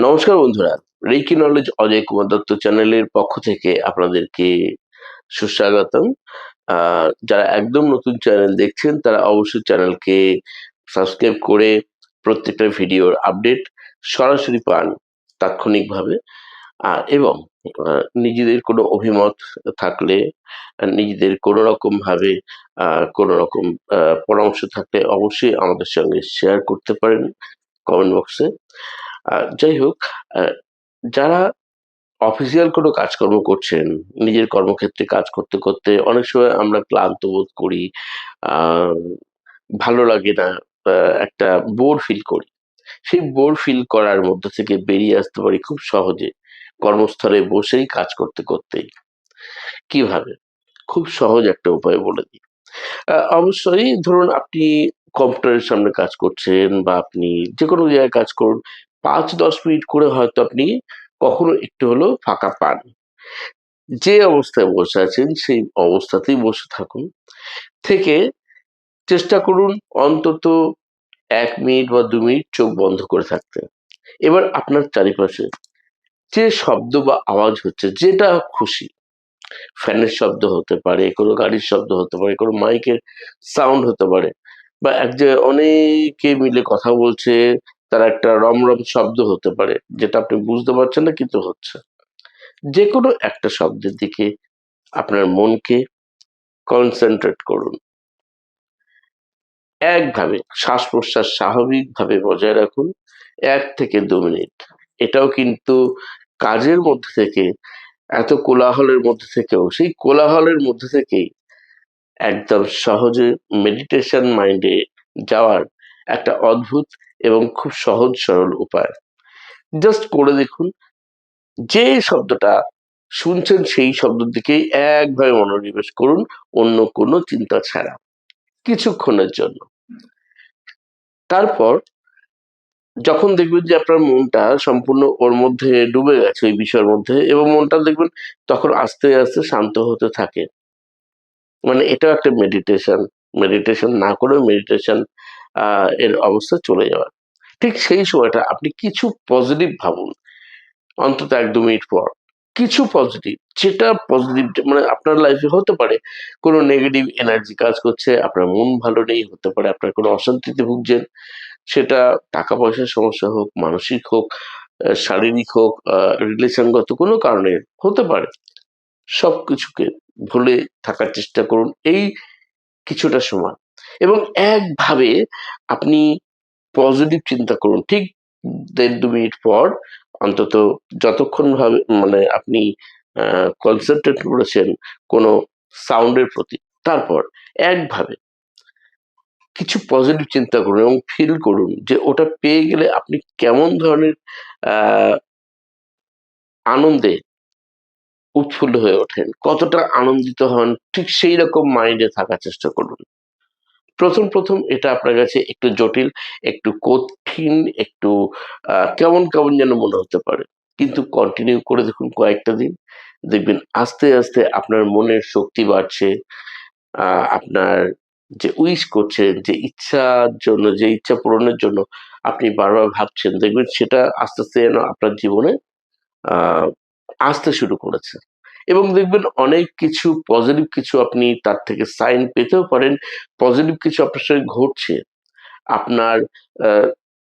নমস্কার বন্ধুরা reiki knowledge Ajay Kumar Dutta চ্যানেলের পক্ষ থেকে আপনাদেরকে সুস্বাগতম। যারা একদম নতুন চ্যানেল দেখছেন তারা অবশ্যই চ্যানেলকে সাবস্ক্রাইব করে প্রত্যেকটা ভিডিওর আপডেট সরাসরি পান তাৎক্ষণিকভাবে। এবং নিজেদের কোনো অভিমত থাকলে নিজেদের কোনো রকম ভাবে আহ, কোনো রকম পরামর্শ থাকলে অবশ্যই আমাদের সঙ্গে শেয়ার করতে পারেন কমেন্ট বক্সে যাই হোক যারা অফিসিয়াল কোনো কাজকর্ম করছেন, নিজের কর্মক্ষেত্রে কাজ করতে করতে অনেক সময় আমরা ক্লান্ত বোধ করি ভালো লাগে না একটা বোর ফিল করি। সেই বোর ফিল করার মধ্যে থেকে বেরিয়ে আসতে পারি খুব সহজে, কর্মস্থলে বসেই কাজ করতে করতেই। কীভাবে? খুব সহজ একটা উপায় বলে দিই। অবশ্যই ধরুন আপনি কম্পিউটারের সামনে কাজ করছেন বা আপনি যে কোনো জায়গায় কাজ করুন পাঁচ, দশ মিনিট করে হয়তো আপনি কখনো একটু হলেও ফাঁকা পান। যে অবস্থায় বসে আছেন, সেই অবস্থাতেই বসে থাকুন। থেকে চেষ্টা করুন অন্তত এক মিনিট বা দু মিনিট চোখ বন্ধ করে থাকতে। এবার আপনার চারিপাশে যে শব্দ বা আওয়াজ হচ্ছে, যেটা খুশি। ফ্যানের শব্দ হতে পারে, কোনো গাড়ির শব্দ হতে পারে, কোনো মাইকের সাউন্ড হতে পারে, বা এক জায়গায় অনেকে মিলে কথা বলছে তার একটা রমরম শব্দ হতে পারে, যেটা আপনি বুঝতে পারছেন না, কিন্তু হচ্ছে। যে কোনো একটা শব্দের দিকে আপনার মনকে কনসেন্ট্রেট করুন। একভাবে শ্বাস প্রশ্বাস স্বাভাবিকভাবে বজায় রাখুন, এক থেকে দু মিনিট। এটাও কিন্তু কাজের মধ্যে থেকে, এত কোলাহলের মধ্যে থেকেও, সেই কোলাহলের মধ্যে থেকেই একদম সহজে মেডিটেশন মাইন্ডে যাওয়ার একটা অদ্ভুত এবং খুব সহজ সরল উপায়। জাস্ট করে দেখুন, যে শব্দটা শুনছেন সেই শব্দের দিকেই একভাবে মনোনিবেশ করুন, অন্য কোনো চিন্তা ছাড়া। কিছুক্ষণের জন্য। তারপর যখন দেখবেন যে আপনার মনটা সম্পূর্ণ ওর মধ্যে ডুবে গেছে, ওই বিষয়ের মধ্যে, এবং মনটা দেখবেন তখন আস্তে আস্তে শান্ত হতে থাকে। মানে এটাও একটা মেডিটেশন মেডিটেশন না করেও মেডিটেশন এর অবস্থা চলে যাওয়া ঠিক সেই সময়টা আপনি কিছু পজিটিভ ভাবুন। অন্তত এক দু মিনিট পর। কিছু পজিটিভ যেটা পজিটিভ মানে আপনার লাইফে হতে পারে। কোনো নেগেটিভ এনার্জি কাজ করছে, আপনার মন ভালো নেই, হতে পারে আপনার কোনো অশান্তিতে ভুগছেন। সেটা টাকা পয়সার সমস্যা হোক, মানসিক হোক শারীরিক হোক রিলেশনগত কোনো কারণে হতে পারে। সব কিছুকে ভুলে থাকার চেষ্টা করুন। এই কিছুটা সময়। এবং একভাবে আপনি পজিটিভ চিন্তা করুন। ঠিক দেড় দু মিনিট পর অন্তত যতক্ষণ ভাবে মানে আপনি কনসেন্ট্রেট করেছেন কোনো সাউন্ডের প্রতি, তারপর একভাবে কিছু পজিটিভ চিন্তা করুন এবং ফিল করুন যে ওটা পেয়ে গেলে আপনি কেমন ধরনের আনন্দে উৎফুল্ল হয়ে ওঠেন, কতটা আনন্দিত হন, ঠিক সেই রকম মাইন্ডে থাকার চেষ্টা করুন। প্রথম প্রথম এটা আপনার কাছে একটু জটিল, একটু কঠিন, একটু কেমন কেমন যেন মনে হতে পারে। কিন্তু কন্টিনিউ করে দেখুন কয়েকটা দিন, দেখবেন আস্তে আস্তে আপনার মনের শক্তি বাড়ছে আপনার যে উইশ করছেন, যে ইচ্ছার জন্য, যে ইচ্ছা পূরণের জন্য আপনি বারবার ভাবছেন, দেখবেন সেটা আস্তে আস্তে যেন আপনার জীবনে আসতে শুরু করেছে। এবং দেখবেন অনেক কিছু পজিটিভ কিছু আপনি তার থেকে সাইন পেতেও পারেন। পজিটিভ কিছু আপনার সঙ্গে ঘটছে। আপনার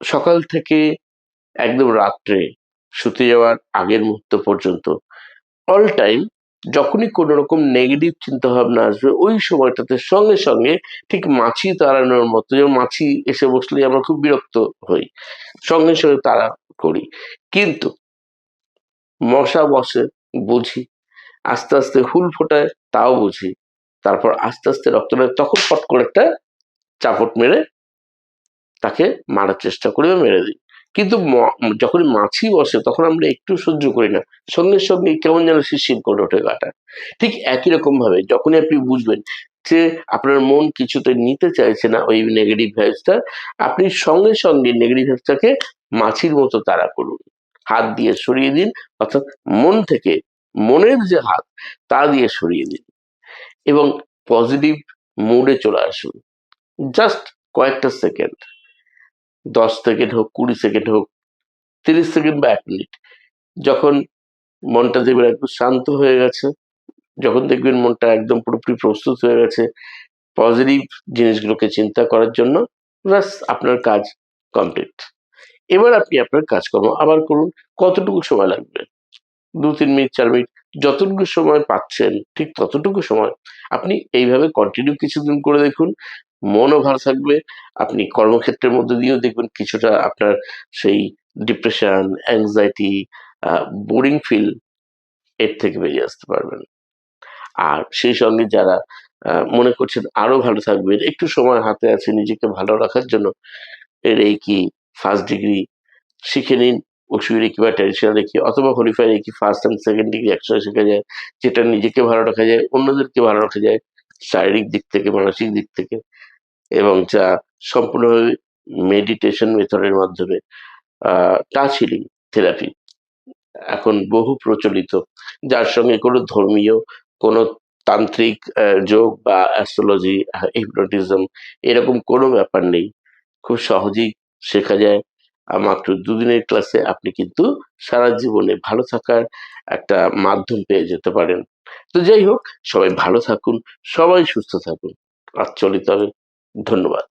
সকাল থেকে একদম রাত্রে শুতে যাওয়ার আগের মুহূর্ত পর্যন্ত। অল টাইম যখনই কোনো রকম নেগেটিভ চিন্তা ভাবনা আসবে, ওই সময়টাতে সঙ্গে সঙ্গে ঠিক মাছি তাড়ানোর মতো, যেমন মাছি এসে বসলে আমরা খুব বিরক্ত হই, সঙ্গে সঙ্গে তাড়া করি। কিন্তু মশা বসে বুঝি আস্তে আস্তে হুল ফোটায়, তাও বুঝি। তারপর আস্তে আস্তে রক্ত নেয় তখন ফট করে একটা চাপট মেরে তাকে মারার চেষ্টা করি বা মেরে দিই। কিন্তু যখন মাছি বসে তখন আমরা একটু সহ্য করি না। সঙ্গে সঙ্গে কেমন যেন শিরশির করে ওঠে গাটা। ঠিক একই রকম ভাবে যখনই আপনি বুঝবেন যে আপনার মন কিছুতে নিতে চাইছে না ওই নেগেটিভ ভাইবসটা আপনি সঙ্গে সঙ্গে নেগেটিভ ভাইবসটাকে মাছির মতো তাড়া করুন। হাত দিয়ে সরিয়ে দিন, অর্থাৎ মন থেকে মনের যে হাত, তা দিয়ে সরিয়ে দিন এবং পজিটিভ মুডে চলে আসুন। জাস্ট কয়েকটা সেকেন্ড দশ সেকেন্ড হোক, কুড়ি সেকেন্ড হোক, তিরিশ সেকেন্ড বা এক মিনিট যখন মনটা দেখবেন একটু শান্ত হয়ে গেছে, যখন দেখবেন মনটা একদম পুরোপুরি প্রস্তুত হয়ে গেছে পজিটিভ জিনিসগুলোকে চিন্তা করার জন্য ব্যাস, আপনার কাজ কমপ্লিট এবার আপনি আপনার কাজকর্ম আবার করুন। কতটুকু সময় লাগবে? দু তিন মিনিট, চার মিনিট, যতটুকু সময় পাচ্ছেন, ঠিক ততটুকু সময় আপনি এইভাবে কন্টিনিউ কিছুদিন করে দেখুন। মনও ভালো থাকবে। আপনি কর্মক্ষেত্রের মধ্যে দিয়েও দেখবেন কিছুটা আপনার সেই ডিপ্রেশন অ্যাংজাইটি বোরিং ফিল এর থেকে বেরিয়ে আসতে পারবেন। আর সেই সঙ্গে যারা মনে করছেন আরও ভালো থাকবেন, একটু সময় হাতে আছে নিজেকে ভালো রাখার জন্য, এর এই কি ফার্স্ট ডিগ্রি শিখে নিন। উসুই রেখি বা ট্র্যাডিশনাল রেখি অথবা holy fire reiki first and second degree একসাথে শেখা যায়, যেটা নিজেকে ভালো রাখা যায়, অন্যদেরকে ভালো রাখা যায়, শারীরিক দিক থেকে, মানসিক দিক থেকে, এবং যা সম্পূর্ণভাবে মেডিটেশন মেথডের মাধ্যমে টাচ হিলিং থেরাপি এখন বহু প্রচলিত। যার সঙ্গে কোনো ধর্মীয়, কোনো তান্ত্রিক যোগ বা অ্যাস্ট্রোলজি হিপনোটিজম এরকম কোনো ব্যাপার নেই। খুব সহজেই শেখা যায়। মাত্র দুদিনের ক্লাসে আপনি কিন্তু সারা জীবনে ভালো থাকার একটা মাধ্যম পেয়ে যেতে পারেন। তো যাই হোক, সবাই ভালো থাকুন, সবাই সুস্থ থাকুন। আর চলিত হবে। ধন্যবাদ।